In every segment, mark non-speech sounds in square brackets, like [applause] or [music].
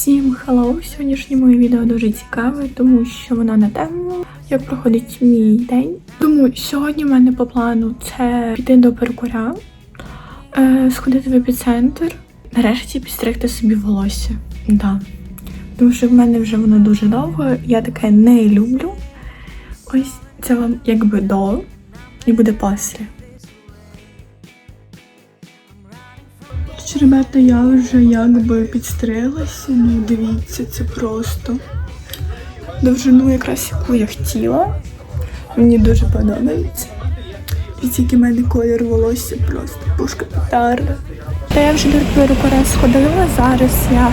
Всім хеллоу! Сьогоднішнє моє відео дуже цікаве, тому що воно на тему, як проходить мій день. Тому сьогодні в мене по плану це піти до перукаря, е, сходити в епіцентр, нарешті підстригти собі волосся. Да. Тому що в мене вже воно дуже довго, я таке не люблю. Ось це вам якби до і буде після. Ребята, я вже якби підстриглася, ну дивіться, це просто довжину якраз яку я хотіла. Мені дуже подобається. Дивіться, який в мене колір волосся просто пушка петарда. Та я вже до перукаря сходила. Зараз я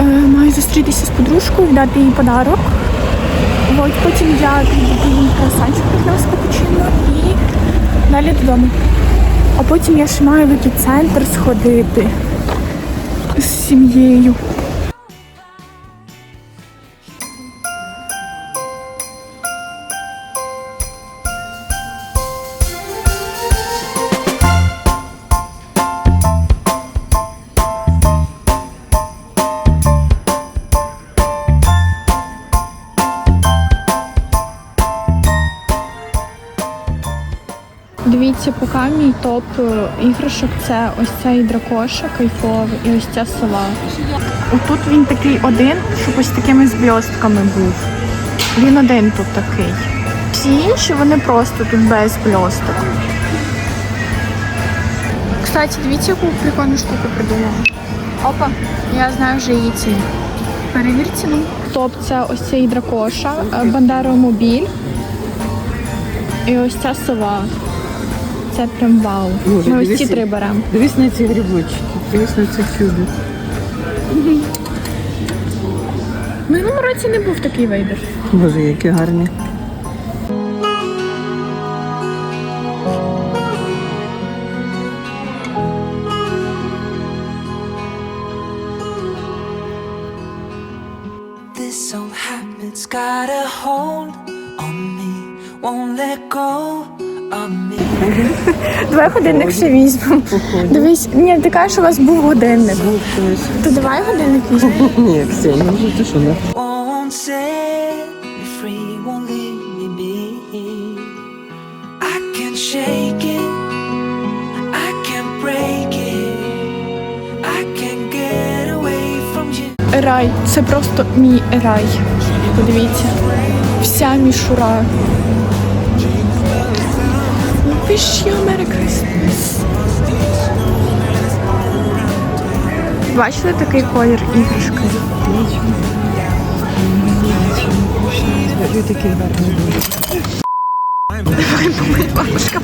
е, маю зустрітися з подружкою, дати їй подарок. От потім я їй красанчик з капучино і далі додому. Потім я ще маю в епіцентр сходити з сім'єю. Дивіться, поки мій топ е, іграшок це ось цей дракоша кайфовий і ось ця сова. Отут він такий один, щоб ось такими збльостками був. Він один тут такий. Всі інші вони просто тут без бльосток. Кстати, дивіться, яку прикольну штуку придумала. Опа, я знаю вже її ціну. Перевір ціну. Топ це ось цей дракоша, е, бандеромобіль. І ось ця сова. Це прям вау. Боже, Ми ось ці дивіться. три беремо. Дивись на ці грибочки, дивись на ці чудо. В минулому році не був такий вейдер. Боже, які гарні. This old habit's got a hold on me, won't let go. Давай годинник ще візьмемо. Дивись, ні, ти кажеш, у вас був годинник. Ну. То давай годинник візьмемо. [laughs] Ні, Ксенія, ну ти що, не? You. Рай, це просто мій рай. Подивіться. Вся мішура. Wish you a Merry Christmas. Бачили такий колір іграшки? Такі гарні були. Бабушка.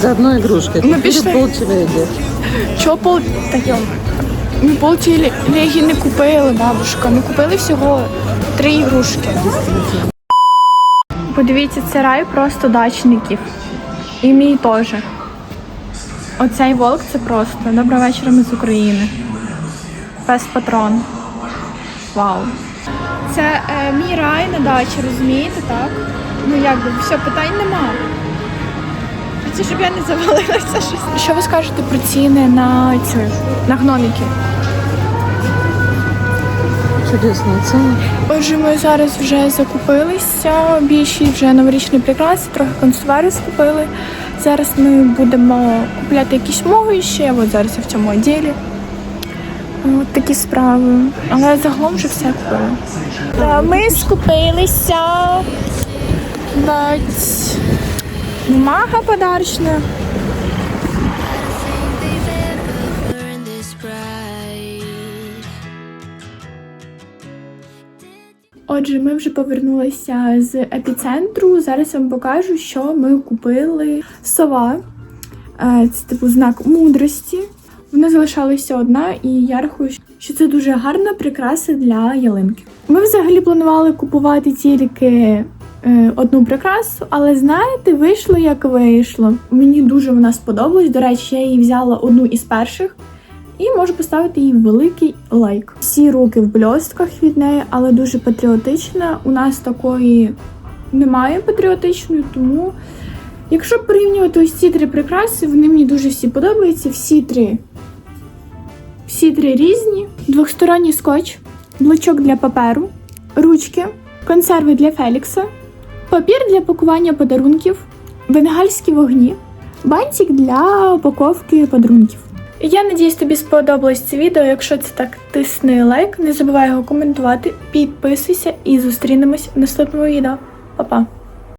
Заодно игрушка. Ну, пішли. пол человека. Чого пол... Та йом. Ми пол легі не купили, бабушка. Ми купили всього три ігрушки. Подивіться, це рай просто дачників. І мій теж. Оцей волк це просто. Доброго вечора ми з України. Пес патрон. Вау. Це е, мій рай на дачі, розумієте, так? Ну якби все, питань нема. Це щоб я не завалилася щось. Що ви скажете про ціни на цю на гноміки? Чудесно. Це Отже, ми зараз вже закупилися. Більшість вже новорічні прикраси, трохи консервари скупили. Зараз ми будемо купляти якісь мови ще. От зараз я в цьому відділі. От такі справи. Але загалом вже все купили. Та ми скупилися. Бать. Бумага подарочна. in this bride. Отже, ми вже повернулися з епіцентру. Зараз вам покажу, що ми купили сова. Е, Це типу знак мудрості. Вона залишалася одна, і я рахую, що це дуже гарна прикраса для ялинки. Ми взагалі планували купувати тільки одну прикрасу, але знаєте, вийшло як вийшло. Мені дуже вона сподобалась. До речі, я її взяла одну із перших. І можу поставити їй великий лайк. Всі руки в бльостках від неї, але дуже патріотична. У нас такої немає патріотичної, тому Якщо порівнювати ось ці три прикраси, вони мені дуже всі подобаються. Всі три. Всі три різні. Двохсторонній скотч, блочок для паперу, ручки, консерви для Фелікса, папір для пакування подарунків, бенгальські вогні, бантик для упаковки подарунків. Я надіюсь, тобі сподобалось це відео. Якщо це так, тисни лайк, не забувай його коментувати, підписуйся і зустрінемось в наступному відео. Па-па!